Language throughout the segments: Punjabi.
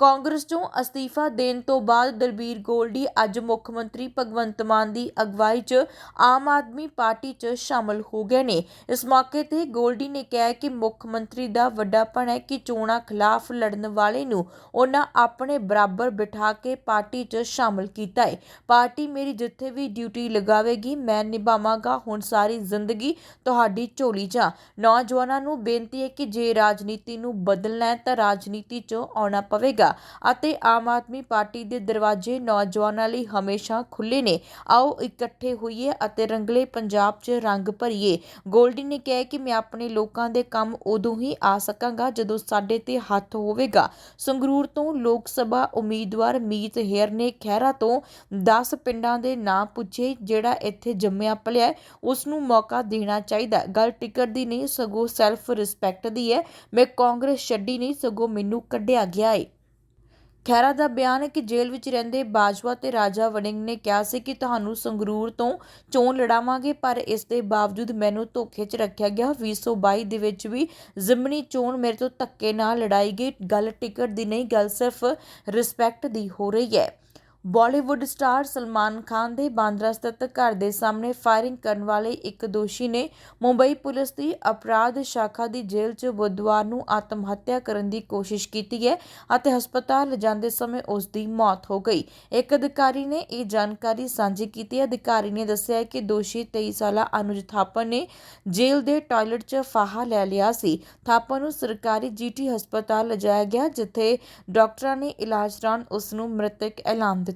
ਕਾਂਗਰਸ ਤੋਂ ਅਸਤੀਫਾ ਦੇਣ ਤੋਂ ਬਾਅਦ ਦਲਬੀਰ ਗੋਲਡੀ ਅੱਜ ਮੁੱਖ ਮੰਤਰੀ ਭਗਵੰਤ ਮਾਨ ਦੀ ਅਗਵਾਈ 'ਚ ਆਮ ਆਦਮੀ ਪਾਰਟੀ 'ਚ ਸ਼ਾਮਲ ਹੋ ਗਏ ਨੇ। ਇਸ ਮੌਕੇ ਤੇ ਗੋਲਡੀ ਨੇ ਕਿਹਾ ਕਿ ਮੁੱਖ ਮੰਤਰੀ ਦਾ ਵੱਡਾਪਣ ਹੈ ਕਿ ਚੋਣਾਂ ਖਿਲਾਫ ਲੜਨ ਵਾਲੇ ਨੂੰ ਉਹਨਾਂ ਆਪਣੇ ਬਰਾਬਰ ਬਿਠਾ ਕੇ ਪਾਰਟੀ 'ਚ ਸ਼ਾਮਲ ਕੀਤਾ ਹੈ ਪਾਰਟੀ ਮੇਰੀ ਜਿੱਥੇ ਵੀ ਡਿਊਟੀ ਲਗਾਵੇਗੀ, ਮੈਂ ਨਿਭਾਵਾਂਗਾ। ਹੁਣ ਸਾਰੀ ਜ਼ਿੰਦਗੀ ਤੁਹਾਡੀ ਝੋਲੀ 'ਚ ਨੌਜਵਾਨਾਂ ਨੂੰ ਬੇਨਤੀ ਹੈ ਕਿ ਜੇ ਰਾਜਨੀਤੀ ਨੂੰ ਬਦਲਣਾ ਹੈ ਤਾਂ ਰਾਜਨੀਤੀ 'ਚ ਆਉਣਾ ਪਵੇਗਾ। ਅਤੇ ਆਮ ਆਦਮੀ ਪਾਰਟੀ ਦੇ ਦਰਵਾਜ਼ੇ ਨੌਜਵਾਨਾਂ ਲਈ ਹਮੇਸ਼ਾ ਖੁੱਲੇ ਨੇ। ਆਓ ਇਕੱਠੇ ਹੋਈਏ ਅਤੇ ਰੰਗਲੇ ਪੰਜਾਬ 'ਚ ਰੰਗ ਭਰੀਏ। ਗੋਲਡੀ ਨੇ ਕਿਹਾ ਕਿ ਮੈਂ ਆਪਣੇ ਲੋਕਾਂ ਦੇ ਕੰਮ ਉਦੋਂ ਹੀ ਆ ਸਕਾਂਗਾ ਜਦੋਂ ਸਾਡੇ ਤੇ ਹੱਥ ਹੋਵੇਗਾ। ਸੰਗਰੂਰ ਤੋਂ ਲੋਕ ਸਭਾ ਉਮੀਦਵਾਰ ਮੀਤ ਹੇਰ ਨੇ ਖਹਿਰਾ ਤੋਂ 10 ਪਿੰਡਾਂ ਦੇ ਨਾਂ ਪੁੱਛੇ ਜਿਹੜਾ ਇੱਥੇ ਜੰਮਿਆ ਪਲਿਆ ਹੈ, ਉਸ ਨੂੰ ਮੌਕਾ ਦੇਣਾ ਚਾਹੀਦਾ ਗੱਲ ਟਿਕਟ ਦੀ ਨਹੀਂ ਸਗੋਂ ਸੈਲਫ ਰਿਸਪੈਕਟ ਦੀ ਹੈ। ਮੈਂ ਕਾਂਗਰਸ ਛੱਡੀ ਨਹੀਂ ਸਗੋਂ ਮੈਨੂੰ ਕੱਢਿਆ ਗਿਆ ਏ। ਖਹਿਰਾ ਦਾ ਬਿਆਨ ਹੈ ਕਿ ਜੇਲ੍ਹ ਵਿੱਚ ਰਹਿੰਦੇ ਬਾਜਵਾ ਤੇ ਰਾਜਾ ਵੜਿੰਗ ਨੇ ਕਿਹਾ ਸੀ ਕਿ ਤੁਹਾਨੂੰ ਸੰਗਰੂਰ ਤੋਂ ਚੋਣ ਲੜਾਵਾਂਗੇ, ਪਰ ਇਸ ਦੇ ਬਾਵਜੂਦ ਮੈਨੂੰ ਧੋਖੇ 'ਚ ਰੱਖਿਆ ਗਿਆ। 2022 ਦੇ ਵਿੱਚ ਵੀ ਜ਼ਿਮਨੀ ਚੋਣ ਮੇਰੇ ਤੋਂ ਧੱਕੇ ਨਾਲ ਲੜਾਈ ਗਈ। ਗੱਲ ਟਿਕਟ ਦੀ ਨਹੀਂ, ਗੱਲ ਸਿਰਫ ਰਿਸਪੈਕਟ ਦੀ ਹੋ ਰਹੀ ਹੈ। ਬਾਲੀਵੁੱਡ ਸਟਾਰ ਸਲਮਾਨ ਖਾਨ ਦੇ ਬਾਂਦਰਾ ਸਥਿਤ ਘਰ ਦੇ ਸਾਹਮਣੇ ਫਾਇਰਿੰਗ ਕਰਨ ਵਾਲੇ ਇੱਕ ਦੋਸ਼ੀ ਨੇ ਮੁੰਬਈ ਪੁਲਿਸ ਦੀ ਅਪਰਾਧ ਸ਼ਾਖਾ ਦੀ ਜੇਲ੍ਹ 'ਚ ਬੁੱਧਵਾਰ ਨੂੰ ਆਤਮ ਹੱਤਿਆ ਕਰਨ ਦੀ ਕੋਸ਼ਿਸ਼ ਕੀਤੀ ਹੈ ਅਤੇ ਹਸਪਤਾਲ ਲਿਜਾਂਦੇ ਸਮੇਂ ਉਸ ਦੀ ਮੌਤ ਹੋ ਗਈ। ਇੱਕ ਅਧਿਕਾਰੀ ਨੇ ਇਹ ਜਾਣਕਾਰੀ ਸਾਂਝੀ ਕੀਤੀ। ਹੈ ਅਧਿਕਾਰੀ ਨੇ ਦੱਸਿਆ ਕਿ ਦੋਸ਼ੀ 23 ਸਾਲਾ ਅਨੁਜ ਥਾਪਰ ਨੇ ਜੇਲ੍ਹ ਦੇ ਟਾਇਲਟ 'ਚ ਫਾਹਾ ਲੈ ਲਿਆ ਸੀ। ਥਾਪਰ ਨੂੰ ਸਰਕਾਰੀ ਜੀਟੀ ਹਸਪਤਾਲ ਲਿਜਾਇਆ ਗਿਆ, ਜਿੱਥੇ ਡਾਕਟਰਾਂ ਨੇ ਇਲਾਜ ਦੌਰਾਨ ਉਸ ਨੂੰ ਮ੍ਰਿਤਕ ਐਲਾਨ ਦਿੱਤਾ।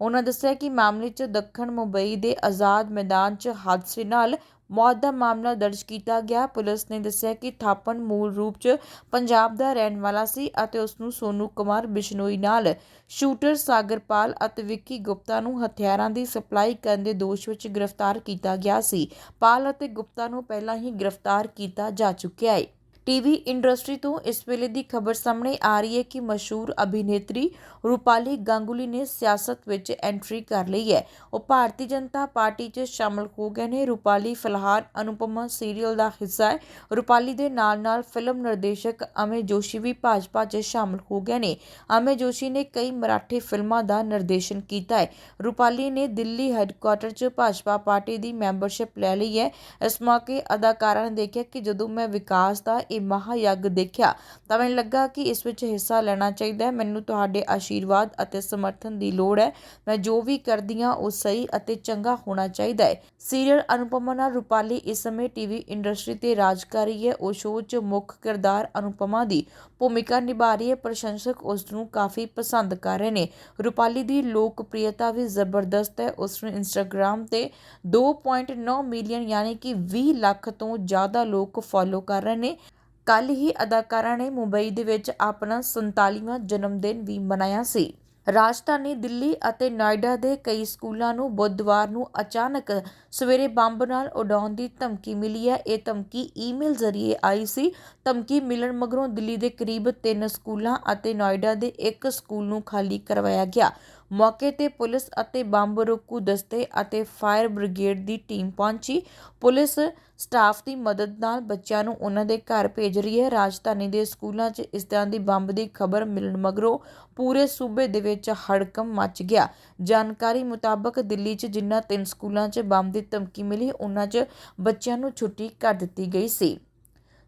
ਉਹਨਾਂ ਦੱਸਿਆ ਕਿ ਮਾਮਲੇ 'ਚ ਦੱਖਣ ਮੁੰਬਈ ਦੇ ਆਜ਼ਾਦ ਮੈਦਾਨ 'ਚ ਹਾਦਸੇ ਨਾਲ ਮੌਤ ਦਾ ਮਾਮਲਾ ਦਰਜ ਕੀਤਾ ਗਿਆ। ਪੁਲਿਸ ਨੇ ਦੱਸਿਆ ਕਿ ਥਾਪਨ ਮੂਲ ਰੂਪ 'ਚ ਪੰਜਾਬ ਦਾ ਰਹਿਣ ਵਾਲਾ ਸੀ ਅਤੇ ਉਸ ਨੂੰ ਸੋਨੂ ਕੁਮਾਰ ਬਿਸ਼ਨੋਈ ਨਾਲ ਸ਼ੂਟਰ ਸਾਗਰਪਾਲ ਅਤੇ ਵਿੱਕੀ ਗੁਪਤਾ ਨੂੰ ਹਥਿਆਰਾਂ ਦੀ ਸਪਲਾਈ ਕਰਨ ਦੇ ਦੋਸ਼ ਵਿੱਚ ਗ੍ਰਿਫਤਾਰ ਕੀਤਾ ਗਿਆ ਸੀ। ਪਾਲ ਅਤੇ ਗੁਪਤਾ ਨੂੰ ਪਹਿਲਾਂ ਹੀ ਗ੍ਰਿਫਤਾਰ ਕੀਤਾ ਜਾ ਚੁੱਕਿਆ ਹੈ। ਟੀਵੀ ਇੰਡਸਟਰੀ ਤੋਂ ਇਸ ਵੇਲੇ ਦੀ ਖਬਰ ਸਾਹਮਣੇ ਆ ਰਹੀ ਹੈ ਕਿ ਮਸ਼ਹੂਰ ਅਭਿਨੇਤਰੀ ਰੂਪਾਲੀ ਗਾਂਗੁਲੀ ਨੇ ਸਿਆਸਤ ਵਿੱਚ ਐਂਟਰੀ ਕਰ ਲਈ ਹੈ। ਉਹ ਭਾਰਤੀ ਜਨਤਾ ਪਾਰਟੀ 'ਚ ਸ਼ਾਮਲ ਹੋ ਗਏ ਨੇ। ਰੂਪਾਲੀ ਫਿਲਹਾਲ ਅਨੁਪਮਾ ਸੀਰੀਅਲ ਦਾ ਹਿੱਸਾ ਹੈ। ਰੂਪਾਲੀ ਦੇ ਨਾਲ-ਨਾਲ ਫਿਲਮ ਨਿਰਦੇਸ਼ਕ ਅਮੇ ਜੋਸ਼ੀ ਵੀ ਭਾਜਪਾ 'ਚ ਸ਼ਾਮਲ ਹੋ ਗਏ ਨੇ। ਅਮੇ ਜੋਸ਼ੀ ਨੇ ਕਈ ਮਰਾਠੀ ਫਿਲਮਾਂ ਦਾ ਨਿਰਦੇਸ਼ਨ ਕੀਤਾ ਹੈ। ਰੂਪਾਲੀ ਨੇ ਦਿੱਲੀ ਹੈੱਡਕੁਆਟਰ 'ਚ ਭਾਜਪਾ ਪਾਰਟੀ ਦੀ ਮੈਂਬਰਸ਼ਿਪ ਲੈ ਲਈ ਹੈ। ਇਸ ਮੌਕੇ ਅਦਾਕਾਰਾ ਨੇ ਦੇਖਿਆ ਕਿ ਜਦੋਂ ਮੈਂ ਵਿਕਾਸ ਦਾ ਇਹ ਮਹਾਯੱਗ ਦੇਖਿਆ ਤਾਂ ਮੈਨੂੰ ਲੱਗਾ ਕਿ ਇਸ ਵਿੱਚ ਹਿੱਸਾ ਲੈਣਾ ਚਾਹੀਦਾ ਹੈ। ਮੈਨੂੰ ਤੁਹਾਡੇ ਆਸ਼ੀਰਵਾਦ ਅਤੇ ਸਮਰਥਨ ਦੀ ਲੋੜ ਹੈ। ਮੈਂ ਜੋ ਵੀ ਕਰਦੀ ਹਾਂ, ਉਹ ਸਹੀ ਅਤੇ ਚੰਗਾ ਹੋਣਾ ਚਾਹੀਦਾ ਹੈ। ਸੀਰੀਅਲ ਅਨੁਪਮਾ ਰੂਪਾਲੀ ਇਸ ਸਮੇਂ ਟੀਵੀ ਇੰਡਸਟਰੀ ਤੇ ਰਾਜ ਕਰ ਰਹੀ ਹੈ। ਉਹ ਸ਼ੋਅ 'ਚ ਮੁੱਖ ਕਿਰਦਾਰ ਅਨੁਪਮਾ ਦੀ ਭੂਮਿਕਾ ਨਿਭਾ ਰਹੀ ਹੈ। ਪ੍ਰਸ਼ੰਸਕ ਉਸ ਨੂੰ ਕਾਫੀ ਪਸੰਦ ਕਰ ਰਹੇ ਨੇ। ਰੂਪਾਲੀ ਦੀ ਲੋਕਪ੍ਰਿਯਤਾ ਵੀ ਜ਼ਬਰਦਸਤ ਹੈ। ਉਸ ਨੂੰ ਇੰਸਟਾਗ੍ਰam ਤੇ 2.9 ਮਿਲੀਅਨ ਯਾਨੀ ਕਿ 20 ਲੱਖ ਤੋਂ ਜ਼ਿਆਦਾ ਲੋਕ ਫੋਲੋ ਕਰ ਰਹੇ ਨੇ। ਕੱਲ੍ਹ ਹੀ ਅਦਾਕਾਰਾ ਨੇ ਮੁੰਬਈ ਦੇ ਵਿੱਚ ਆਪਣਾ 47ਵਾਂ ਜਨਮ ਦਿਨ ਵੀ ਮਨਾਇਆ ਸੀ। ਰਾਜਧਾਨੀ ਦਿੱਲੀ ਅਤੇ ਨੋਇਡਾ ਦੇ ਕਈ ਸਕੂਲਾਂ ਨੂੰ ਬੁੱਧਵਾਰ ਨੂੰ ਅਚਾਨਕ ਸਵੇਰੇ ਬੰਬ ਨਾਲ ਉਡਾਉਣ ਦੀ ਧਮਕੀ ਮਿਲੀ ਹੈ। ਇਹ ਧਮਕੀ ਈਮੇਲ ਜ਼ਰੀਏ ਆਈ ਸੀ। ਧਮਕੀ ਮਿਲਣ ਮਗਰੋਂ ਦਿੱਲੀ ਦੇ ਕਰੀਬ 3 ਸਕੂਲਾਂ ਅਤੇ ਨੋਇਡਾ ਦੇ ਇੱਕ ਸਕੂਲ ਨੂੰ ਖਾਲੀ ਕਰਵਾਇਆ ਗਿਆ। ਮੌਕੇ ਤੇ ਪੁਲਿਸ ਅਤੇ ਬੰਬ ਰੋਕੂ ਦਸਤੇ ਅਤੇ ਫਾਇਰ ਬ੍ਰਿਗੇਡ ਦੀ ਟੀਮ ਪਹੁੰਚੀ। ਪੁਲਿਸ ਸਟਾਫ ਦੀ ਮਦਦ ਨਾਲ ਬੱਚਿਆਂ ਨੂੰ ਉਹਨਾਂ ਦੇ ਘਰ ਭੇਜ ਰਹੀ ਹੈ। ਰਾਜਧਾਨੀ ਦੇ ਸਕੂਲਾਂ 'ਚ ਇਸ ਤਰ੍ਹਾਂ ਦੀ ਬੰਬ ਦੀ ਖਬਰ ਮਿਲਣ ਮਗਰੋਂ ਪੂਰੇ ਸੂਬੇ ਦੇ ਵਿੱਚ ਹੜਕੰਪ ਮਚ ਗਿਆ। ਜਾਣਕਾਰੀ ਮੁਤਾਬਕ ਦਿੱਲੀ 'ਚ ਜਿਨ੍ਹਾਂ ਤਿੰਨ ਸਕੂਲਾਂ 'ਚ ਬੰਬ ਦੀ ਧਮਕੀ ਮਿਲੀ, ਉਹਨਾਂ 'ਚ ਬੱਚਿਆਂ ਨੂੰ ਛੁੱਟੀ ਕਰ ਦਿੱਤੀ ਗਈ ਸੀ।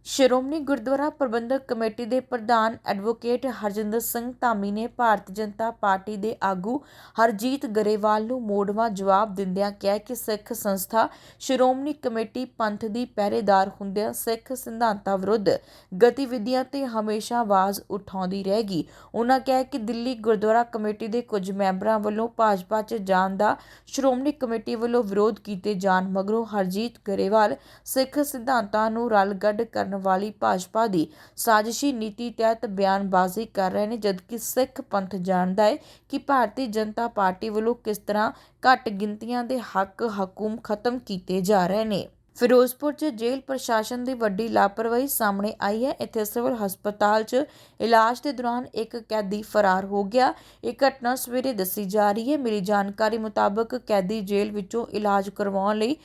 ਸ਼੍ਰੋਮਣੀ ਗੁਰਦੁਆਰਾ ਪ੍ਰਬੰਧਕ ਕਮੇਟੀ ਦੇ ਪ੍ਰਧਾਨ ਐਡਵੋਕੇਟ ਹਰਜਿੰਦਰ ਸਿੰਘ ਧਾਮੀ ਨੇ ਭਾਰਤੀ ਜਨਤਾ ਪਾਰਟੀ ਦੇ ਆਗੂ ਹਰਜੀਤ ਗਰੇਵਾਲ ਨੂੰ ਮੋੜਵਾਂ ਜਵਾਬ ਦਿੰਦਿਆਂ ਕਿਹਾ ਕਿ ਸਿੱਖ ਸੰਸਥਾ ਸ਼੍ਰੋਮਣੀ ਕਮੇਟੀ ਪੰਥ ਦੀ ਪਹਿਰੇਦਾਰ ਹੁੰਦਿਆਂ ਸਿੱਖ ਸਿਧਾਂਤਾਂ ਵਿਰੁੱਧ ਗਤੀਵਿਧੀਆਂ ਤੇ ਹਮੇਸ਼ਾ ਆਵਾਜ਼ ਉਠਾਉਂਦੀ ਰਹੇਗੀ। ਉਹਨਾਂ ਕਿਹਾ ਕਿ ਦਿੱਲੀ ਗੁਰਦੁਆਰਾ ਕਮੇਟੀ ਦੇ ਕੁਝ ਮੈਂਬਰਾਂ ਵੱਲੋਂ ਭਾਜਪਾ 'ਚ ਜਾਣ ਦਾ, ਸ਼੍ਰੋਮਣੀ ਕਮੇਟੀ ਵੱਲੋਂ ਵਿਰੋਧ ਕੀਤੇ ਜਾਣ ਮਗਰੋਂ ਹਰਜੀਤ ਗਰੇਵਾਲ ਸਿੱਖ ਸਿਧਾਂਤਾਂ ਨੂੰ ਰਲਗੱਡ ਕਰਨ ਵਾਲੀ ਭਾਜਪਾ ਦੀ ਸਾਜ਼ਿਸ਼ੀ ਨੀਤੀ ਤਹਿਤ ਬਿਆਨਬਾਜ਼ੀ ਕਰ ਰਹੇ ਨੇ, ਜਦਕਿ ਸਿੱਖ ਪੰਥ ਜਾਣਦਾ ਹੈ ਕਿ ਭਾਰਤੀ ਜਨਤਾ ਪਾਰਟੀ ਵੱਲੋਂ ਕਿਸ ਤਰ੍ਹਾਂ ਘੱਟ ਗਿਣਤੀਆਂ ਦੇ ਹੱਕ ਹਕੂਮ ਖਤਮ ਕੀਤੇ ਜਾ ਰਹੇ ਨੇ। ਫਿਰੋਜ਼ਪੁਰ 'ਚ ਜੇਲ੍ਹ ਪ੍ਰਸ਼ਾਸਨ ਦੀ ਵੱਡੀ ਲਾਪਰਵਾਹੀ ਸਾਹਮਣੇ ਆਈ ਹੈ। ਇੱਥੇ ਸਿਵਲ ਹਸਪਤਾਲ 'ਚ ਇਲਾਜ ਦੇ ਦੌਰਾਨ ਇੱਕ ਕੈਦੀ ਫਰਾਰ ਹੋ ਗਿਆ। ਇਹ ਘਟਨਾ ਸਵੇਰੇ ਦੱਸੀ ਜਾ ਰਹੀ ਹੈ। ਮਿਲੀ ਜਾਣਕਾਰੀ ਮੁਤਾਬਕ ਕੈਦੀ ਜੇਲ੍ਹ ਵਿੱਚੋਂ ਇਲਾਜ ਕਰਵਾਉਣ ਲਈ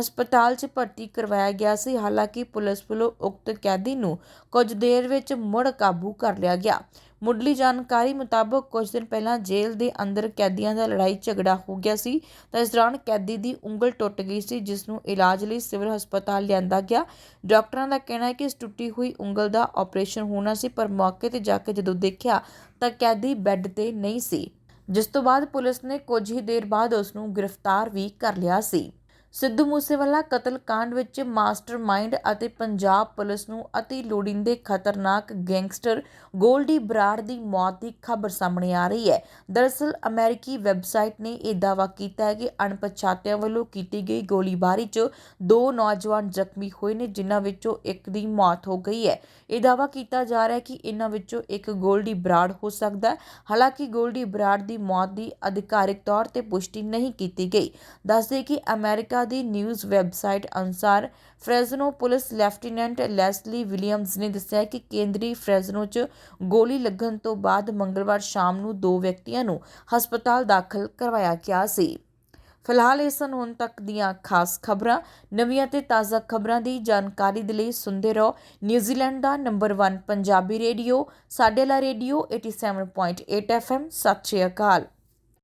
ਹਸਪਤਾਲ 'ਚ ਭਰਤੀ ਕਰਵਾਇਆ ਗਿਆ ਸੀ। ਹਾਲਾਂਕਿ ਪੁਲਿਸ ਵੱਲੋਂ ਉਕਤ ਕੈਦੀ ਨੂੰ ਕੁਝ ਦੇਰ ਵਿੱਚ ਮੁੜ ਕਾਬੂ ਕਰ ਲਿਆ ਗਿਆ। ਮੁੱਢਲੀ ਜਾਣਕਾਰੀ ਮੁਤਾਬਕ ਕੁਝ ਦਿਨ ਪਹਿਲਾਂ ਜੇਲ੍ਹ ਦੇ ਅੰਦਰ ਕੈਦੀਆਂ ਦਾ ਲੜਾਈ ਝਗੜਾ ਹੋ ਗਿਆ ਸੀ। ਤਾਂ ਇਸ ਦੌਰਾਨ ਕੈਦੀ ਦੀ ਉਂਗਲ ਟੁੱਟ ਗਈ ਸੀ, ਜਿਸ ਨੂੰ ਇਲਾਜ ਲਈ ਸਿਵਲ ਹਸਪਤਾਲ ਲਿਆਂਦਾ ਗਿਆ। ਡਾਕਟਰਾਂ ਦਾ ਕਹਿਣਾ ਹੈ ਕਿ ਇਸ ਟੁੱਟੀ ਹੋਈ ਉਂਗਲ ਦਾ ਆਪਰੇਸ਼ਨ ਹੋਣਾ ਸੀ, ਪਰ ਮੌਕੇ ਤੇ ਜਾ ਕੇ ਜਦੋਂ ਦੇਖਿਆ ਤਾਂ ਕੈਦੀ ਬੈੱਡ ਤੇ ਨਹੀਂ ਸੀ। ਜਿਸ ਤੋਂ ਬਾਅਦ ਪੁਲਿਸ ਨੇ ਕੁਝ ਹੀ ਦੇਰ ਬਾਅਦ ਉਸ ਨੂੰ ਗ੍ਰਿਫਤਾਰ ਵੀ ਕਰ ਲਿਆ ਸੀ। ਸਿੱਧੂ ਮੂਸੇਵਾਲਾ ਕਤਲकांड ਵਿੱਚ ਮਾਸਟਰਮਾਈਂਡ ਅਤੇ ਪੰਜਾਬ ਪੁਲਿਸ ਨੂੰ ਅਤੀ ਲੋੜੀਂਦੇ ਖਤਰਨਾਕ ਗੈਂਗਸਟਰ ਗੋਲਡੀ ਬਰਾੜ ਦੀ ਮੌਤ ਦੀ ਖਬਰ ਸਾਹਮਣੇ ਆ ਰਹੀ ਹੈ। ਦਰਅਸਲ, ਅਮਰੀਕੀ ਵੈਬਸਾਈਟ ਨੇ ਇਹ ਦਾਅਵਾ ਕੀਤਾ ਹੈ ਕਿ ਅਣਪਛਾਤਿਆਂ ਵੱਲੋਂ ਕੀਤੀ ਗਈ ਗੋਲੀਬਾਰੀ 'ਚ ਦੋ ਨੌਜਵਾਨ ਜ਼ਖਮੀ ਹੋਏ ਨੇ, ਜਿਨ੍ਹਾਂ ਵਿੱਚੋਂ ਇੱਕ ਦੀ ਮੌਤ ਹੋ ਗਈ ਹੈ। ਇਹ ਦਾਅਵਾ ਕੀਤਾ ਜਾ ਰਿਹਾ ਹੈ ਕਿ ਇਹਨਾਂ ਵਿੱਚੋਂ ਇੱਕ ਗੋਲਡੀ ਬਰਾੜ ਹੋ ਸਕਦਾ ਹੈ। ਹਾਲਾਂਕਿ, ਗੋਲਡੀ ਬਰਾੜ ਦੀ ਮੌਤ ਦੀ ਅਧਿਕਾਰਿਕ ਤੌਰ ਤੇ ਪੁਸ਼ਟੀ ਨਹੀਂ ਕੀਤੀ ਗਈ। ਦੱਸਦੇ ਕਿ ਅਮਰੀਕਾ ਦੀ ਨਿਊਜ਼ ਵੈਬਸਾਈਟ ਅਨੁਸਾਰ Fresno police lieutenant Leslie Williams ਨੇ ਦੱਸਿਆ ਕਿ ਕੇਂਦਰੀ ਫ੍ਰੈਜ਼ਨੋ 'ਚ ਗੋਲੀ ਲੱਗਣ ਤੋਂ ਬਾਅਦ ਮੰਗਲਵਾਰ ਸ਼ਾਮ ਨੂੰ ਦੋ ਵਿਅਕਤੀਆਂ ਨੂੰ ਹਸਪਤਾਲ ਦਾਖਲ ਕਰਵਾਇਆ ਗਿਆ ਸੀ। ਫਿਲਹਾਲ ਇਹ ਸਨ ਹੁਣ ਤੱਕ ਦੀਆਂ ਖਾਸ ਖਬਰਾਂ, ਨਵੀਆਂ ਤੇ ਤਾਜ਼ਾ ਖਬਰਾਂ ਦੀ ਜਾਣਕਾਰੀ ਦੇ ਲਈ ਸੁਣਦੇ ਰਹੋ ਨਿਊਜ਼ੀਲੈਂਡ ਦਾ ਨੰਬਰ 1 ਪੰਜਾਬੀ ਰੇਡੀਓ, ਸਾਡੇ ਲਾ ਰੇਡੀਓ 87.8 FM ਸਤਿ ਸ਼੍ਰੀ ਅਕਾਲ।